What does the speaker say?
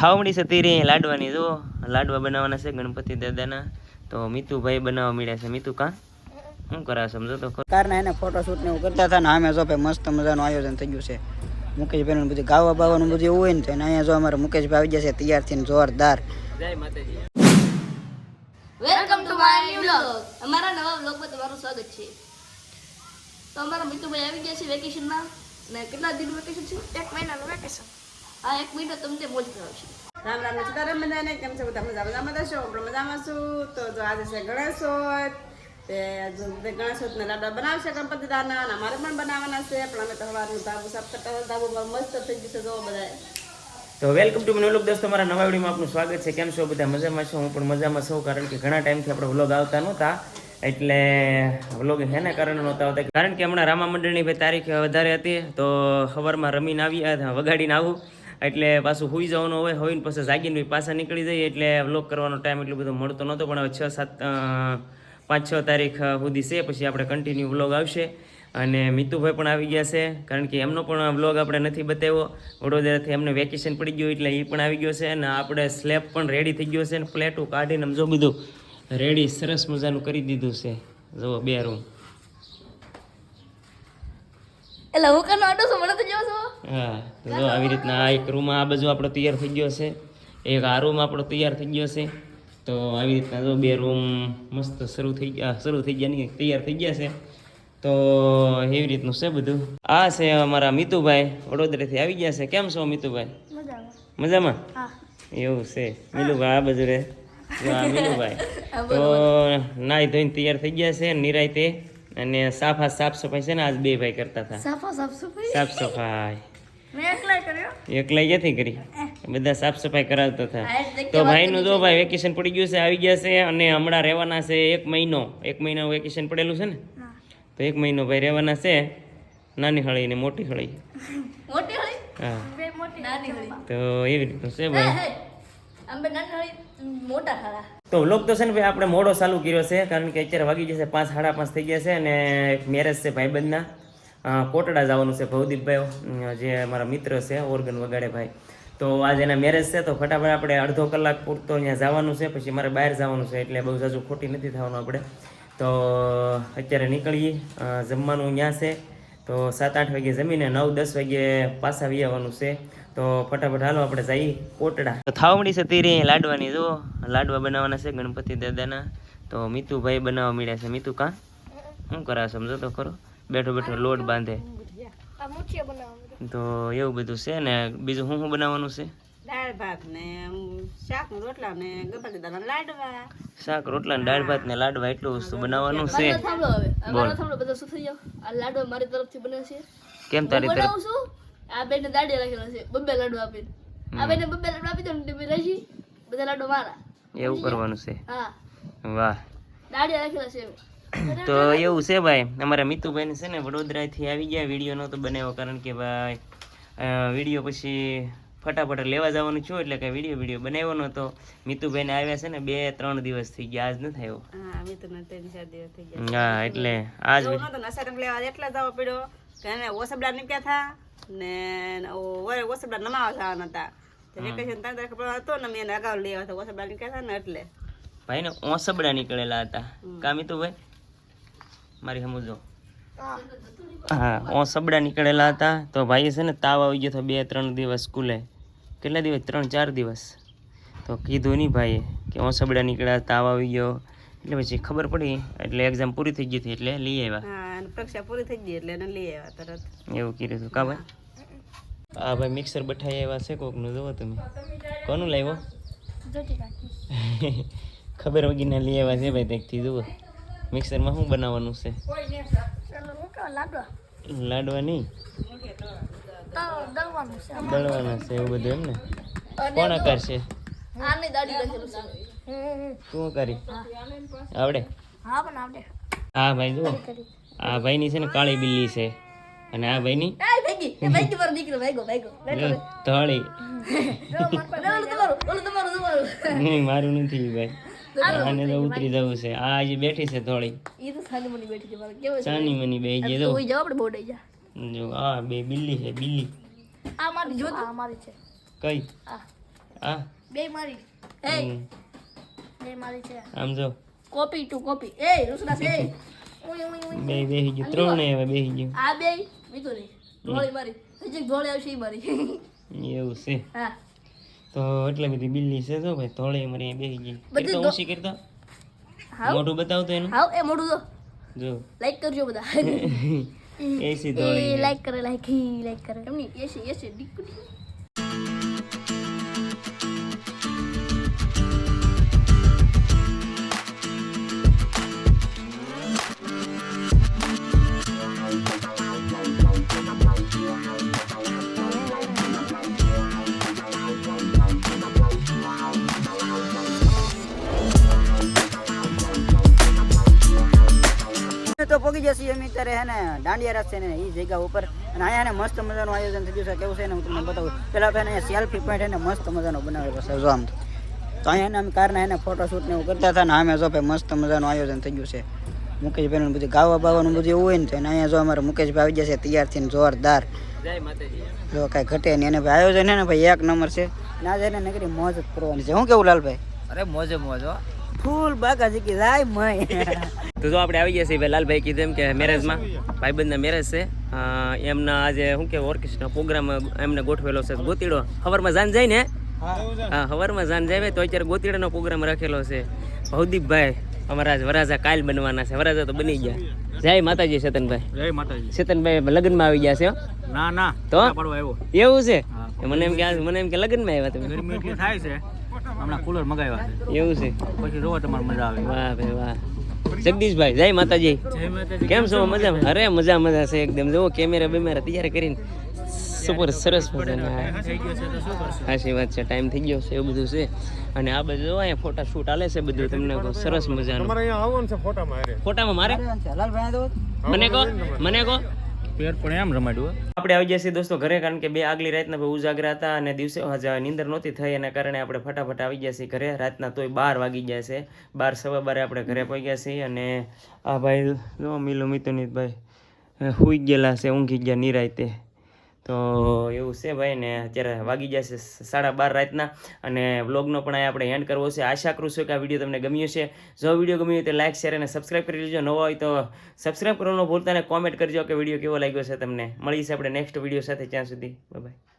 ખાવડી છે તીરી લાડવાની જો લાડવા બનાવવાના છે ગણપતિ દાદાના. તો મીતુભાઈ બનાવવા મળ્યા છે. મીતુ કા? શું કરા સમજો તો. કારના એને ફોટોશૂટ ને એવું કરતા હતા ને આમે જો ભાઈ મસ્ત મજાનું આયોજન થઈ ગયું છે. મુકેશભાઈ નું બધું ગાવા બાવાનું બધું એવું હોય ને તો અહીંયા જો અમારે મુકેશભાઈ આવી જશે તૈયાર થઈને જોરદાર. જય માતાજી. Welcome to my new blog અમારા નવા બ્લોગમાં તમારું સ્વાગત છે. તો અમારા મિતુભાઈ આવી ગયા છે વેકેશનમાં ને કેટલા દિન વેકેશન છે? એક મહિનાનું વેકેશન આ એક મિનિટ તમને મોજ કરાવશે. રામ રામ સીતારામ બધાને. કેમ છે બધા? મજા મજામાં છો? આપણે મજામાં છું. તો જો આજે છે ગણેશોત્સવ. તે જો તે લાડવા બનાવશે ગણપતિ દાના અને અમારે પણ બનાવવાના છે. પણ અમે તો સવારનું ધાબુ સાફ કરતા ધાબુ મસ્ત થઈ ગયું છે. જો બધા તો વેલકમ ટુ મનોલોક દોસ્તો મારા નવા વિડીયોમાં આપનું સ્વાગત છે. કેમ છો બધા? મજામાં છો? હું પણ મજામાં છું કારણ કે ઘણા ટાઈમથી આપણે વ્લોગ આવતા નહોતા. એટલે વ્લોગ એના કારણે નહોતા આવતા. કારણ કે હમણાં રામા મંડળની બે તારીખ વધારે હતી. તો સવારમાં રમીને આવી વગાડીને આવું. એટલે પાછું સુઈ જવાનું હોય હોઈને પછી જાગીને પાછા નીકળી જઈએ, એટલે વ્લોગ કરવાનો ટાઈમ એટલો બધો મળતો નહોતો, પણ હવે છ, સાત પાંચ, છ તારીખ સુધી છે, પછી આપણે કન્ટિન્યુ વ્લોગ આવશે. અને મિતુભાઈ પણ આવી ગયા છે, કારણ કે એમનો પણ વ્લોગ આપણે નથી બતાવ્યો. વડોદરાથી એમને વેકેશન પડી ગયું, એટલે એ પણ આવી ગયો છે, અને આપણે સ્લેબ પણ રેડી થઈ ગયો છે, અને પ્લેટો કાઢીને જો બધું રેડી સરસ મજાનું કરી દીધું છે. જુઓ, બે રૂમ એટલે હું કનો આટો છું મને તો જો છો હા. તો આવી રીતના આ એક રૂમ આ બાજુ આપણો તૈયાર થઈ ગયો છે. એક આ રૂમ આપણો તૈયાર થઈ ગયો છે. તો આવી રીતના જો બે રૂમ મસ્ત શરૂ થઈ ગયા શરૂ થઈ ગયા નહીં તૈયાર થઈ ગયા છે. તો એવી રીતનું છે બધું. આ છે અમારા મિતુભાઈ વડોદરાથી આવી ગયા છે. કેમ છો મિતુભાઈ? મજામાં. એવું છે. મિલુભાઈ આ બાજુ રે. મિલુભાઈ. તો નાઈ ધોઈને તૈયાર થઈ ગયા છે નિરાયતે. અને સાફા સાફ સફાઈ છે ને આજ બે ભાઈ કરતા હતા. સાફા સાફ સફાઈ સાફ સફાઈ એકલા ક્યાંથી કરી? બધા સાફ સફાઈ કરાવતા હતા. તો ભાઈનું જો ભાઈ વેકેશન પડી ગયું છે આવી ગયા છે અને હમણાં રહેવાના છે એક મહિનો. એક મહિનો વેકેશન પડેલું છે ને? તો એક મહિનો ભાઈ રહેવાના છે નાની હળી ને મોટી હળી. મોટી હળી? હા. બે મોટી નાની હળી. તો એવી રીતનું છે ભાઈ. હે. અંબે નાની હળી મોટા ખાડા તો વ્લોગ તો છે ને ભાઈ આપણે મોડો ચાલુ કર્યો છે, કારણ કે અત્યારે વાગી જશે પાંચ, સાડા પાંચ થઈ ગયા છે અને એક મેરેજ છે ભાઈબંધના. કોટડા જવાનું છે ભવદીપભાઈ જે મારા મિત્ર છે, ઓર્ગન વગાડે ભાઈ. તો આજે એના મેરેજ છે, તો ફટાફટ આપણે અડધો કલાક પૂરતો અહીંયા જવાનું છે, પછી મારે બહાર જવાનું છે, એટલે બહુ જાજુ ખોટી નથી થવાનું આપણે. તો અત્યારે નીકળીએ જમવાનું ત્યાં છે. તો સાત આઠ વાગે જમીને નવ દસ વાગે પાછા આવી આવવાનું છે. તો ફટાફટ હાલો આપણે જઈએ કોટડા. તો થાવડી છે તીરી લાડવાની જો લાડવા બનાવવાના છે ગણપતિ દાદાના. તો મીતુભાઈ બનાવવા મળ્યા છે. મીતુ કા? શું કરા સમજો તો ખરો. બેઠો બેઠો લોટ બાંધે. તો એવું બધું છે ને બીજું શું શું બનાવવાનું છે? દાળ ભાત ને શાક રોટલા ને ગણપતિ દાદાના લાડવા. શાક રોટલા ને દાળ ભાત ને લાડવા એટલું વસ્તુ બનાવવાનું છે. થાંભલો હવે. અમારો થાંભલો બધા શું થઈ જાવ આ લાડવા મારી તરફથી બને છે. કેમ તારી તરફ? આ બેને દાડી રાખેલા છે બબ્બે લાડુ આપીને. આ બેને બબ્બે લાડુ આપી દો ને તમે રહેશી બધા લાડુ મારા. એવું કરવાનું છે. હા. વાહ. દાડી રાખેલા છે. તો એવું છે ભાઈ અમારા મિતુભાઈને છે ને વડોદરાથી આવી ગયા વીડિયો નહોતો બનાવ્યો કારણ કે ભાઈ વીડિયો પછી ફટાફટ લેવા જવાનું છું એટલે કે વીડિયો વીડિયો બનાવ્યો નતો મિતુભાઈને આવ્યા છે ને બે ત્રણ દિવસ થઈ ગયા આજ ન થયો હા એટલે આજ લેવા એટલા જવો પડ્યો કે ઓસબડા નીકળ્યા હતા ને ઓસબડા નમાવા જવાના હતા. વેકેશન ત્રણ તારીખ હતો ને મેં અગાઉ લેવા હતા ઓસબડા નીકળ્યા હતા ને એટલે. ભાઈને ઓસબડા નીકળેલા હતા. કા મિતુભાઈ? મારી સમજો. હા ઓસબડા નીકળેલા હતા તો ભાઈએ છે ને તાવ આવી ગયો હતો બે ત્રણ દિવસ સ્કૂલે. કેટલા દિવસ? ત્રણ ચાર દિવસ. તો કીધું નહીં ભાઈએ કે ઓસબડા નીકળ્યા તાવ આવી ગયો. એટલે પછી ખબર પડી એટલે એક્ઝામ પૂરી થઈ ગઈ હતી એટલે લઈ આવ્યા. પરીક્ષા પૂરી થઈ ગઈ એટલે લઈ આવ્યા તરત. એવું કીધું હતું કા ભાઈ? આ ભાઈ મિક્સર બઠાઈ આવ્યા છે કોકનું જોવો તમે. કોનું લાવ્યો? ખબર વગીને લઈ આવ્યા છે ભાઈ ત્યાંથી જુઓ. મિક્સરમાં શું બનાવવાનું છે? લાડવા નહીં દળવાના છે એવું બધું એમ ને? કોણ આકાર છે શું કરી આવડે? હા ભાઈ જુઓ. આ ભાઈની છે ને કાળી બિલ્લી છે. અને આ ભાઈની? ની ધોળી. મારું નથી ભાઈ. આને તો ઉતરી જવું છે. આ આજે બેઠી છે થોડી ઈ તો સાની મની બેઠી છે મારે. કેવું સાની મની બે જે તો ઓય જાવ આપણે બોડાઈ જા. જો આ બે બિલ્લી છે બિલ્લી. આ મારી જો આ મારી છે. કઈ? આ. આ? બે મારી. એ બે મારી છે. આમ જો. Copy to copy. એ રુસરાસ છે ઓય ઓય ઓય બે બેહી ગયું. ત્રણ હવે બેહી ગયું. આ બે બીજું નહીં. ધોળી મારી. હજી ધોળી આવશે ઈ મારી. એવું છે. હા. તો એટલે બધી બિલ્લી છે જો ભાઈ થોડી મરી બેસી ગઈ. કરતો ઓછી કરતો? મોટું બતાવ બતાવતો એનું. હાવ એ મોઢું જો જો. લાઈક કરજો બધા. એસી ધોળી લાઈક કરે લાઈક લાઈક કરે. એમની એસી એસી ડીકુ તો પોગી જશે અમે અત્યારે હે ને દાંડિયા છે ને એ જગ્યા ઉપર. અને અહીંયા ને મસ્ત મજાનું આયોજન થઈ ગયું છે કેવું છે ને હું તમને બતાવું. પેલા એને સેલ્ફી પોઈન્ટ એને મસ્ત મજાનો બનાવેલો છે જો આમ. તો. અહીંયા અમે કારના એને ફોટોશૂટ ને એવું કરતા હતા ને આમે જો ભાઈ મસ્ત મજાનું આયોજન થઈ ગયું છે મુકેશભાઈનું બધું ગાવા બાવાનું બધું એવું હોય ને તો અહીંયા જો અમારે મુકેશભાઈ આવી જશે તૈયાર થઈને જોરદાર. જો કાંઈ ઘટે નહીં. એને ભાઈ આયોજન હે ને ભાઈ એક નંબર છે. ના જાય ને નગરી મોજ જ કરવાની છે. હું કેવું લાલભાઈ? અરે મોજે મોજ હો. ફૂલ બાકા શીખી જાય મય. તો જો આપણે આવી ગયા છીએ ભાઈ લાલભાઈ કીધું એમ કે મેરેજમાં. ભાઈબંધના મેરેજ છે. એમના આજે શું કે ઓર્કેસ્ટ્રા પ્રોગ્રામ એમને ગોઠવેલો છે. ગોતીડો. ખબરમાં જાન જાય ને? હા. સવારમાં જાન જાય તો અત્યારે ગોતીડાનો પ્રોગ્રામ રાખેલો છે. ભવદીપભાઈ અમારા વરાજા કાલ બનવાના છે. વરાજા તો બની ગયા. જય માતાજી ચેતનભાઈ જય માતાજી. ચેતનભાઈ લગ્નમાં આવી ગયા છે ના ના. તો? એવું છે? મને એમ કે મને એમ કે લગ્નમાં આવ્યા તમે. થાય છે. હમણાં કુલર મગાવ્યા છે. એવું છે? પછી રોવા તમારે મજા આવે. વાહ ભાઈ વાહ. જગદીશભાઈ જય માતાજી. કેમ છો? મજામાં? અરે મજા મજા છે એકદમ. જો કેમેરા બેમેરા તૈયાર કરીને સુપર સરસ મજાના. થઈ ગયો છે તો શું કરશું? સાચી વાત છે ટાઈમ થઈ ગયો છે એવું બધું છે. અને આ બધું જો અહીંયા ફોટા શૂટ હાલે છે બધું તમને કહો સરસ મજાનું. ફોટામાં મારે? લાલભાઈ તો મને કહો મને કહો. પેર પણ એમ રમાડ્યું આપણે આવી છીએ દોસ્તો ઘરે, કારણ કે બે આગલી રાતના બહુ ઉજાગરા હતા અને દિવસે હજા નીંદર નહોતી થઈ, એના કારણે આપણે ફટાફટ આવી ગયા છીએ ઘરે. રાતના તોય બાર વાગી ગયા છે. બાર, સવા બારે આપણે ઘરે પહોંચી ગયા છીએ અને આ ભાઈ, જો મિતુનિત ભાઈ સુઈ ગયેલા છે, ઊંઘી ગયા નિરાયતે. તો એવું છે ભાઈ ને અત્યારે વાગી જશે સાડા બાર રાતના અને વ્લોગનો પણ આપણે એન્ડ કરવો છે. આશા કરું છું કે આ વીડિયો તમને ગમ્યો છે જો વીડિયો ગમ્યો તો લાઇક શેર અને સબસ્ક્રાઈબ કરી લેજો. નવો હોય તો સબસ્ક્રાઈબ કરવાનું ભૂલતા અને કોમેન્ટ કરજો કે વીડિયો કેવો લાગ્યો છે તમને. મળીશ આપણે નેક્સ્ટ વીડિયો સાથે. ત્યાં સુધી બાય